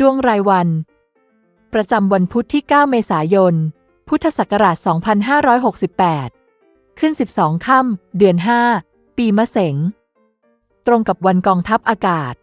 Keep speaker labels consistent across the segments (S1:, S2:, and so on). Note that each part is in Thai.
S1: ดวงรายวัน ประจำวันพุธที่ 9 เมษายน พุทธศักราช 2568 ขึ้น 12 ค่ำ เดือน 5 ปีมะเสง ตรงกับวันกองทัพอากาศ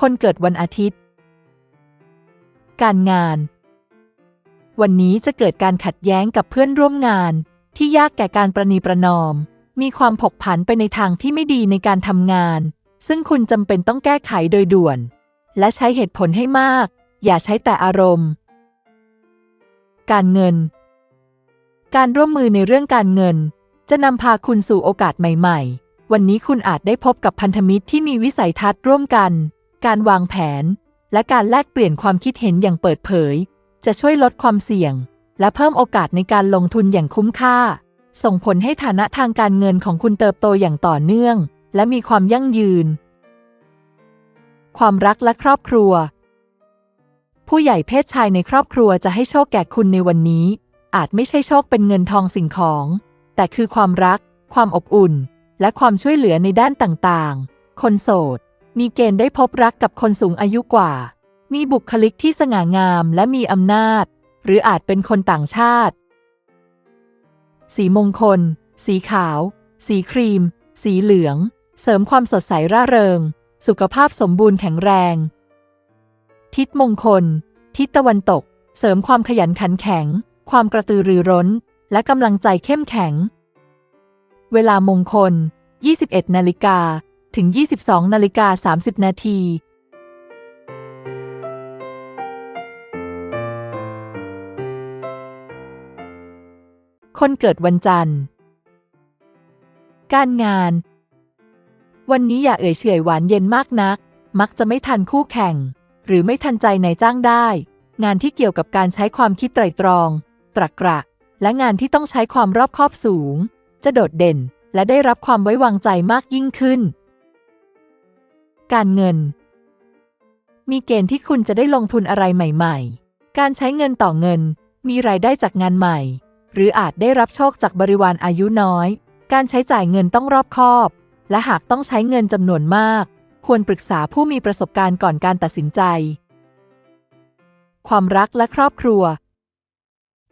S1: คนเกิดวันอาทิตย์ การงาน วันนี้จะเกิดการขัดแย้งกับเพื่อนร่วมงานที่ยากแก่การประนีประนอม มีความผกผันไปในทางที่ไม่ดีในการทำงาน ซึ่งคุณจำเป็นต้องแก้ไขโดยด่วน และใช้เหตุผลให้มาก อย่าใช้แต่อารมณ์ การเงิน การร่วมมือในเรื่องการเงิน จะนำพาคุณสู่โอกาสใหม่ ๆ วันนี้คุณอาจได้พบกับพันธมิตรที่มีวิสัยทัศน์ร่วมกัน การวางแผน และการแลกเปลี่ยนความคิดเห็นอย่างเปิดเผย จะช่วยลดความเสี่ยง และเพิ่มโอกาสในการลงทุนอย่างคุ้มค่า ส่งผลให้ฐานะทางการเงินของคุณเติบโตอย่างต่อเนื่อง และมีความยั่งยืน ความรักและครอบครัว ผู้ใหญ่เพศชายในครอบครัวจะให้โชคแก่คุณในวันนี้ อาจไม่ใช่โชคเป็นเงินทองสิ่งของ แต่คือความรัก ความอบอุ่น และความช่วยเหลือในด้านต่างๆ คนโสด มีเกณฑ์ได้พบรักกับคนสูงอายุกว่า มีบุคลิกที่สง่างามและมีอำนาจ หรืออาจเป็นคนต่างชาติ สีมงคล สีขาว สีครีม สีเหลือง เสริมความสดใสร่าเริง สุขภาพสมบูรณ์แข็งแรง ทิศมงคล ทิศตะวันตก เสริมความขยันขันแข็ง ความกระตือรือร้น และกำลังใจเข้มแข็ง เวลามงคล 21 นาฬิกา ถึง 22 นาฬิกา 30 นาที คนเกิดวันจันทร์ การงาน วันนี้อย่าเอ่ยเฉยหวานเย็นมากนัก มักจะไม่ทันคู่แข่ง หรือไม่ทันใจนายจ้างได้ งานที่เกี่ยวกับการใช้ความคิดไตร่ตรอง ตรรกะและงานที่ต้องใช้ความรอบคอบสูง จะโดดเด่นและได้รับความไว้วางใจมากยิ่งขึ้น การเงิน มีเกณฑ์ที่คุณจะได้ลงทุนอะไรใหม่ ๆ การใช้เงินต่อเงิน มีรายได้จากงานใหม่ หรืออาจได้รับโชคจากบริวารอายุน้อย การใช้จ่ายเงินต้องรอบคอบ และหากต้องใช้เงินจำนวนมาก ควรปรึกษาผู้มีประสบการณ์ก่อนการตัดสินใจ ความรักและครอบครัว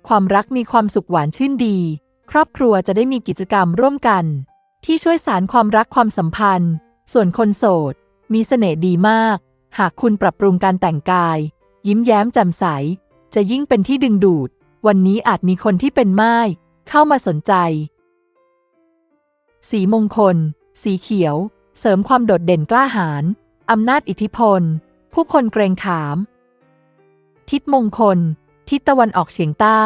S1: ความรักมีความสุขหวานชื่นดี ครอบครัวจะได้มีกิจกรรมร่วมกัน ที่ช่วยสารความรักความสัมพันธ์ ส่วนคนโสด มีเสน่ห์ดีมาก หากคุณปรับปรุงการแต่งกาย ยิ้มแย้มแจ่มใส จะยิ่งเป็นที่ดึงดูด วันนี้อาจมีคนที่เป็นไม้เข้ามาสนใจ สีมงคล สีเขียว เสริมความโดดเด่นกล้าหาญอำนาจอิทธิพล ผู้คนเกรงขาม ทิศมงคล ทิศตะวันออกเฉียงใต้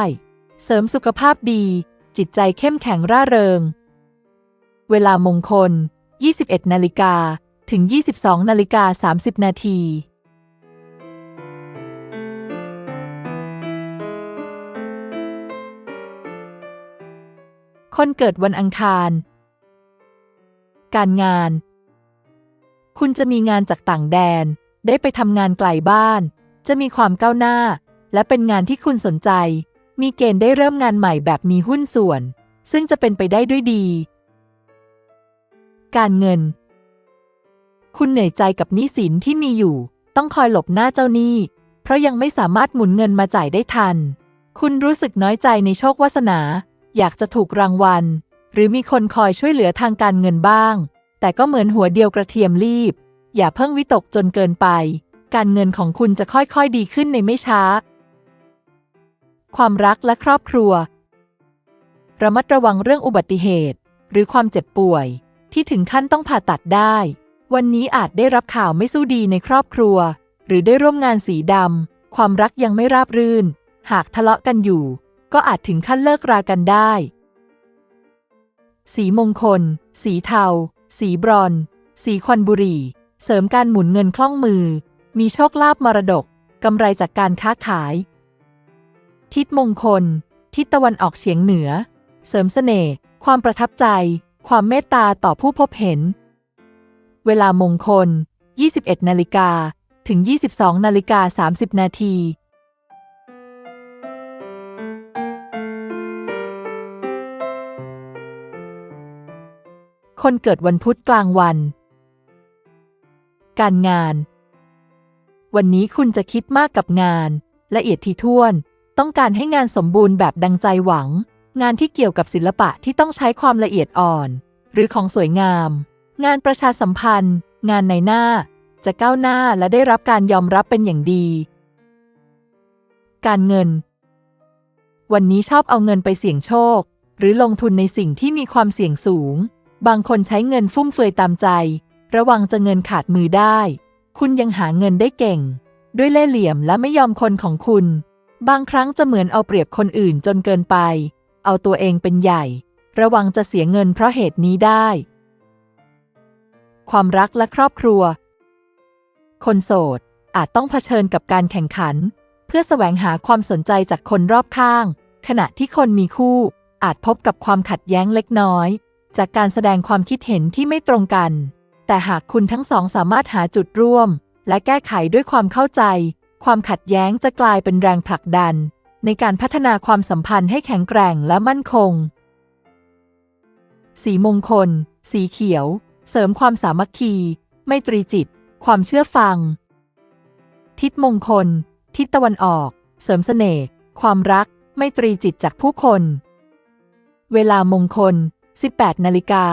S1: เสริมสุขภาพดี จิตใจเข้มแข็งร่าเริง เวลามงคล 21 นาฬิกาถึง 22 นาฬิกา 30 นาที คนเกิดวันอังคาร การงาน คุณจะมีงานจากต่างแดน ได้ไปทำงานไกลบ้าน จะมีความก้าวหน้า และเป็นงานที่คุณสนใจ มีเกณฑ์ได้เริ่มงานใหม่แบบมีหุ้นส่วน ซึ่งจะเป็นไปได้ด้วยดี การเงิน คุณเหนื่อยใจกับหนี้สินที่มีอยู่ ต้องคอยหลบหน้าเจ้าหนี้ เพราะยังไม่สามารถหมุนเงินมาจ่ายได้ทัน คุณรู้สึกน้อยใจในโชควาสนา อยากจะถูกรางวัล หรือมีคนคอยช่วยเหลือทางการเงินบ้าง แต่ก็เหมือนหัวเดียวกระเทียมรีบ อย่าเพิ่งวิตกจนเกินไป การเงินของคุณจะค่อยๆดีขึ้นในไม่ช้า ความรักและครอบครัว ระมัดระวังเรื่องอุบัติเหตุ หรือความเจ็บป่วย ที่ถึงขั้นต้องผ่าตัดได้ วันนี้อาจได้รับข่าวไม่สู้ดีในครอบครัว หรือได้ร่วมงานสีดำความรักยังไม่ราบรื่น หากทะเลาะกันอยู่ ก็อาจถึงขั้นเลิกรากันได้ สีมงคล สีเทา สีบรอน สีควันบุรี เสริมการหมุนเงินคล่องมือ มีโชคลาภมรดก กำไรจากการค้าขาย ทิศมงคล ทิศตะวันออกเฉียงเหนือ เสริมเสน่ห์ ความประทับใจ ความเมตตาต่อผู้พบเห็น เวลามงคล 21 นาฬิกา ถึง 22 นาฬิกา 30 นาที คนเกิดวันพุธกลางวัน การงาน วันนี้คุณจะคิดมากกับงาน ละเอียดถี่วน ต้องการให้งานสมบูรณ์แบบดังใจหวัง งานที่เกี่ยวกับศิลปะที่ต้องใช้ความละเอียดอ่อน หรือของสวยงาม งานประชาสัมพันธ์ งานในหน้า จะก้าวหน้าและได้รับการยอมรับเป็นอย่างดี การเงิน วันนี้ชอบเอาเงินไปเสี่ยงโชค หรือลงทุนในสิ่งที่มีความเสี่ยงสูง บางคนใช้เงินฟุ่มเฟือยตามใจ ระวังจะเงินขาดมือได้ คุณยังหาเงินได้เก่ง ด้วยเล่ห์เหลี่ยมและไม่ยอมคนของคุณ บางครั้งจะเหมือนเอาเปรียบคนอื่นจนเกินไป เอาตัวเองเป็นใหญ่ ระวังจะเสียเงินเพราะเหตุนี้ได้ ความรักและครอบครัว คนโสดอาจต้องเผชิญกับการแข่งขัน เพื่อแสวงหาความสนใจจากคนรอบข้าง ขณะที่คนมีคู่อาจพบกับความขัดแย้งเล็กน้อย จากการแสดงความคิดเห็นที่ไม่ตรงกัน แต่หากคุณทั้งสองสามารถหาจุดร่วม และแก้ไขด้วยความเข้าใจ ความขัดแย้งจะกลายเป็นแรงผลักดัน ในการพัฒนาความสัมพันธ์ให้แข็งแกร่งและมั่นคง สีมงคล สีเขียว เสริมความสามัคคี ไมตรีจิต ความเชื่อฟัง ทิศมงคล ทิศตะวันออก เสริมเสน่ห์ ความรัก ไมตรีจิตจากผู้คน เวลามงคล 18 นาฬิกา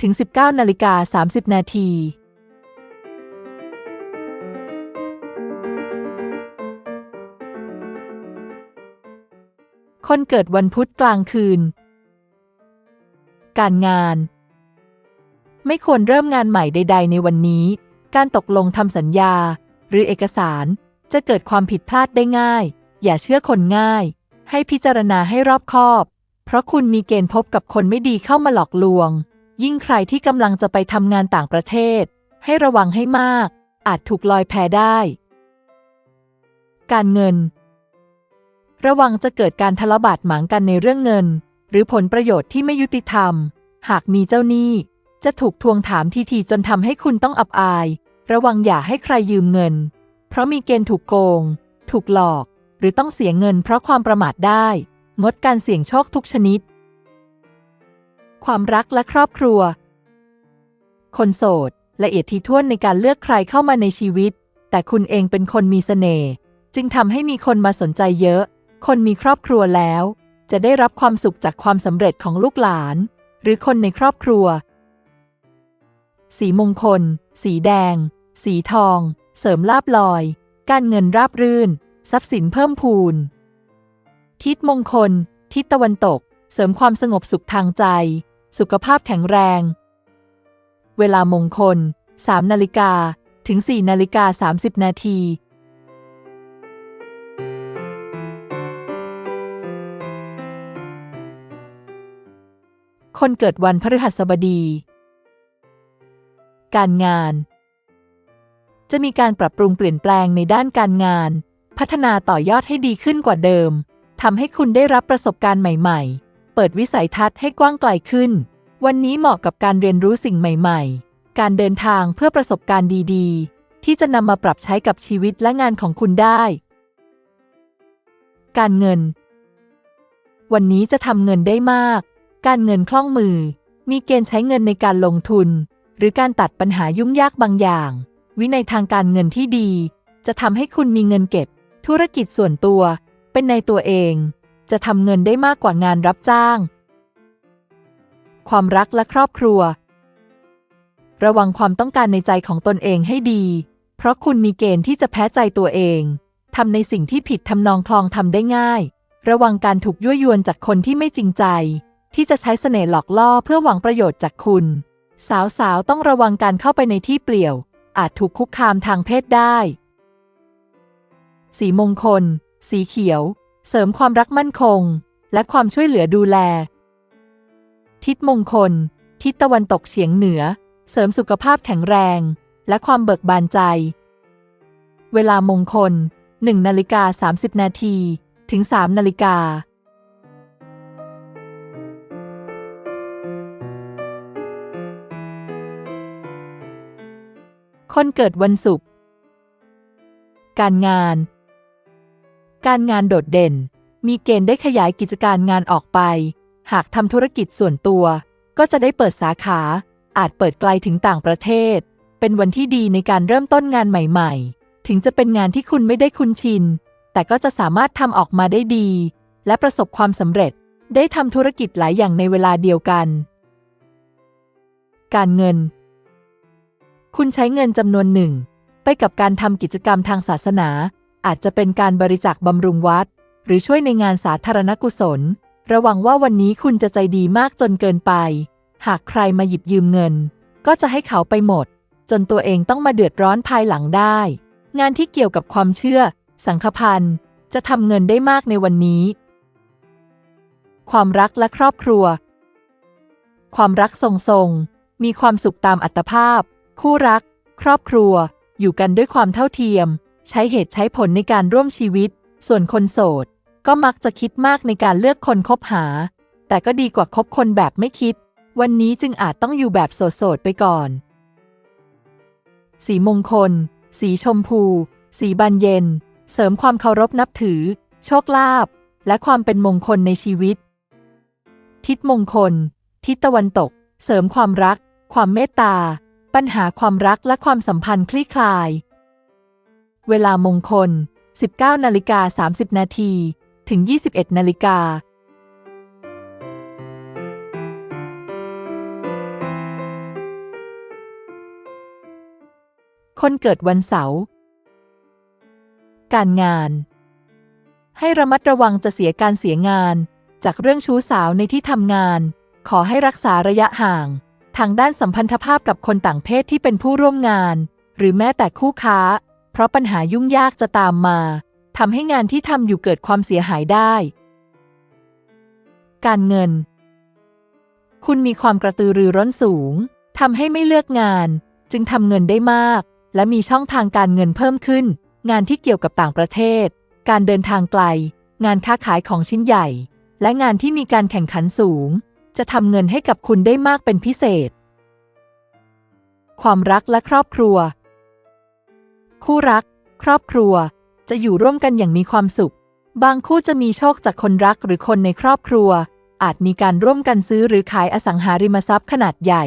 S1: ถึง 19 นาฬิกา 30 นาที คนเกิดวันพุธกลางคืน การงาน ไม่ควรเริ่มงานใหม่ใด ๆ ในวันนี้ การตกลงทำสัญญา หรือเอกสารจะเกิดความผิดพลาดได้ง่าย อย่าเชื่อคนง่าย ให้พิจารณาให้รอบคอบ เพราะคุณมีเกณฑ์พบกับคนไม่ดีเข้ามาหลอกลวง ยิ่งใครที่กำลังจะไปทำงานต่างประเทศ ให้ระวังให้มาก อาจถูกลอยแพได้ การเงิน ระวังจะเกิดการทะเลาะบาดหมางกันในเรื่องเงิน หรือผลประโยชน์ที่ไม่ยุติธรรม หากมีเจ้าหนี้ จะถูกทวงถามทีทีจนทำให้คุณต้องอับอาย ระวังอย่าให้ใครยืมเงิน เพราะมีเกณฑ์ถูกโกง ถูกหลอก หรือต้องเสียเงินเพราะความประมาทได้ งดการเสี่ยงโชคทุกชนิด ความรักและครอบครัว คนโสดละเอียดถี่ถ้วนในการเลือกใครเข้ามาในชีวิต แต่คุณเองเป็นคนมีเสน่ห์จึงทำให้มีคนมาสนใจเยอะ คนมีครอบครัวแล้ว จะได้รับความสุขจากความสำเร็จของลูกหลาน หรือคนในครอบครัว สีมงคล สีแดง สีทอง เสริมลาบลอย การเงินราบรื่น ทรัพย์สินเพิ่มพูน ทิศมงคล ทิศตะวันตก เสริมความสงบสุขทางใจ สุขภาพแข็งแรง เวลามงคล 3 นาฬิกา ถึง 4 นาฬิกา 30 นาทีคนเกิดวันพฤหัสบดี การงาน จะมีการปรับปรุงเปลี่ยนแปลงในด้านการงาน พัฒนาต่อยอดให้ดีขึ้นกว่าเดิม ทำให้คุณได้รับประสบการณ์ใหม่ ๆ เปิดวิสัยทัศน์ให้กว้างไกลขึ้น วันนี้เหมาะกับการเรียนรู้สิ่งใหม่ ๆ การเดินทางเพื่อประสบการณ์ดี ๆ ที่จะนำมาปรับใช้กับชีวิตและงานของคุณได้ การเงิน วันนี้จะทำเงินได้มาก การเงินคล่องมือ มีเกณฑ์ใช้เงินในการลงทุน หรือการตัดปัญหายุ่งยากบางอย่าง วินัยทางการเงินที่ดี จะทำให้คุณมีเงินเก็บ ธุรกิจส่วนตัว เป็นในตัวเอง จะทำเงินได้มากกว่างานรับจ้าง ความรักและครอบครัว ระวังความต้องการในใจของตนเองให้ดี เพราะคุณมีเกณฑ์ที่จะแพ้ใจตัวเองทำในสิ่งที่ผิดทำนองคลองทำได้ง่าย ระวังการถูกยั่วยวนจากคนที่ไม่จริงใจ ที่จะใช้เสน่ห์หลอกล่อเพื่อหวังประโยชน์จากคุณ สาวๆต้องระวังการเข้าไปในที่เปลี่ยว อาจถูกคุกคามทางเพศได้ สีมงคล สีเขียว เสริมความรักมั่นคง และความช่วยเหลือดูแล ทิศมงคล ทิศตะวันตกเฉียงเหนือ เสริมสุขภาพแข็งแรง และความเบิกบานใจ เวลามงคล1นาฬิกา30 นาทีถึง 3 นาฬิกาคนเกิดวันศุกร์ การงาน การงานโดดเด่น มีเกณฑ์ได้ขยายกิจการงานออกไป หากทำธุรกิจส่วนตัว ก็จะได้เปิดสาขา อาจเปิดไกลถึงต่างประเทศ เป็นวันที่ดีในการเริ่มต้นงานใหม่ ๆ ถึงจะเป็นงานที่คุณไม่ได้คุ้นชิน แต่ก็จะสามารถทำออกมาได้ดี และประสบความสำเร็จ ได้ทำธุรกิจหลายอย่างในเวลาเดียวกัน การเงิน คุณใช้เงินจำนวนหนึ่ง ไปกับการทำกิจกรรมทางศาสนา อาจจะเป็นการบริจาคบำรุงวัด หรือช่วยในงานสาธารณกุศล ระวังว่าวันนี้คุณจะใจดีมากจนเกินไป หากใครมาหยิบยืมเงิน ก็จะให้เขาไปหมด จนตัวเองต้องมาเดือดร้อนภายหลังได้ งานที่เกี่ยวกับความเชื่อ สังฆพันธ์จะทำเงินได้มากในวันนี้ ความรักและครอบครัว ความรักทรงๆมีความสุขตามอัตภาพ คู่รัก ครอบครัว อยู่กันด้วยความเท่าเทียม ใช้เหตุใช้ผลในการร่วมชีวิต ส่วนคนโสด ก็มักจะคิดมากในการเลือกคนคบหา แต่ก็ดีกว่าคบคนแบบไม่คิด วันนี้จึงอาจต้องอยู่แบบโสดๆไปก่อน สีมงคล สีชมพู สีบานเย็น เสริมความเคารพนับถือ โชคลาภและความเป็นมงคลในชีวิต ทิศมงคล ทิศตะวันตก เสริมความรัก ความเมตตา ปัญหาความรักและความสัมพันธ์คลี่คลาย เวลามงคล 19นาฬิกา30 นาที ถึง 21นาฬิกาคนเกิดวันเสาร์ การงาน ให้ระมัดระวังจะเสียการเสียงาน จากเรื่องชู้สาวในที่ทำงาน ขอให้รักษาระยะห่าง ทางด้านสัมพันธภาพกับคนต่างเพศที่เป็นผู้ร่วมงาน หรือแม้แต่คู่ค้า เพราะปัญหายุ่งยากจะตามมาทำให้งานที่ทำอยู่เกิดความเสียหายได้ การเงิน คุณมีความกระตือรือร้นสูงทำให้ไม่เลือกงาน จึงทำเงินได้มาก และมีช่องทางการเงินเพิ่มขึ้น งานที่เกี่ยวกับต่างประเทศ การเดินทางไกล งานค้าขายของชิ้นใหญ่ และงานที่มีการแข่งขันสูง จะทำเงินให้กับคุณได้มากเป็นพิเศษ ความรักและครอบครัว คู่รัก ครอบครัว จะอยู่ร่วมกันอย่างมีความสุข บางคู่จะมีโชคจากคนรักหรือคนในครอบครัว อาจมีการร่วมกันซื้อหรือขายอสังหาริมทรัพย์ขนาดใหญ่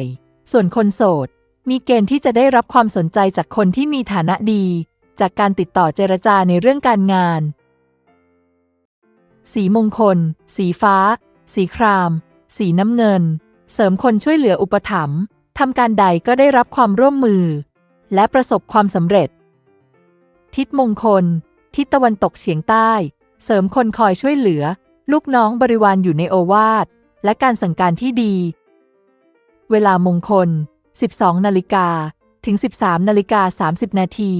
S1: ส่วนคนโสด มีเกณฑ์ที่จะได้รับความสนใจจากคนที่มีฐานะดี จากการติดต่อเจรจาในเรื่องการงาน สีมงคล สีฟ้า สีคราม สีน้ำเงิน เสริมคนช่วยเหลืออุปถัมภ์ทำการใดก็ได้รับความร่วมมือ และประสบความสำเร็จ ทิศมงคล ทิศตะวันตกเฉียงใต้ เสริมคนคอยช่วยเหลือ ลูกน้องบริวารอยู่ในโอวาท และการสั่งการที่ดี เวลามงคล 12 นาฬิกา ถึง 13 นาฬิกา 30 นาที